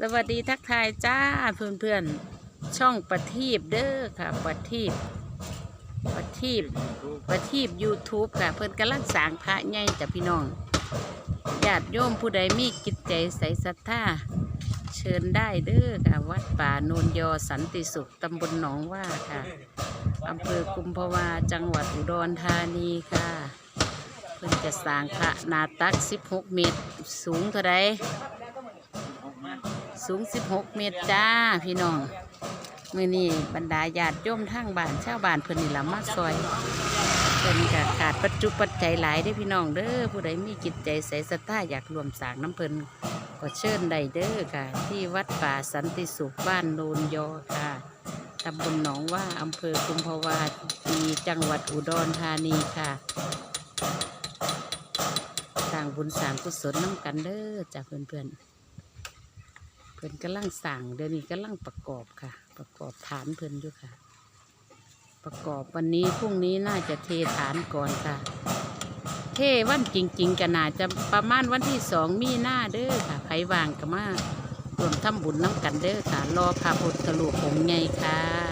สวัสดีทักทายจ้าเพื่อนเพื่อนช่องประทีปเด้อค่ะประทีปประทีปประทีป YouTube ค่ะ เพื่อนกำลังสางพระใหญ่จ้ะพี่น้องญาติโยมผู้ใดมีกิจใจใสศรัทธาเชิญได้เด้อค่ะวัดป่าโนนยอสันติสุขตำบลหนองว่าค่ะอำเภอกุมภาวาจังหวัดอุดรธานีค่ะ เพิ่อนจะสร้างพระนาตัก 16 เมตร สูงเท่าไร สูง 16 เมตรจ้าพี่น้องมือนี้บรรดาญาติโยมทางบ้านชาวบ้านเพิ่นนี่ละมาซอยเพิ่นก็ขาดปัจจุปัจจัยหลายได้พี่น้องเด้อผู้ใดมีจิตใจใสศรัทธาอยากรวมสร้างน้ำเพิ่นก็เชิญได้เด้อค่ะ ที่วัดป่าสันติสุขบ้านโนนยอค่ะตำบลหนองว่าอำเภอกุมภาวาปีจังหวัดอุดรธานีค่ะสร้างบุญสร้างกุศลน้ำกันเด้อจากเพื่อนๆ พิ่นกำลังสั่งเดี๋ยวนี้กำลังประกอบค่ะ ประกอบฐานเพิ่นอยู่ค่ะ ประกอบวันนี้พรุ่งนี้น่าจะเทฐานก่อนค่ะ เทวันจริง ๆก็น่าจะประมาณวันที่สองมีหน้าเด้อค่ะไผวางก็มารวมทำบุญน้ำกันเด้อค่ะรอพระพุทธรูปองค์ใหญ่ค่ะ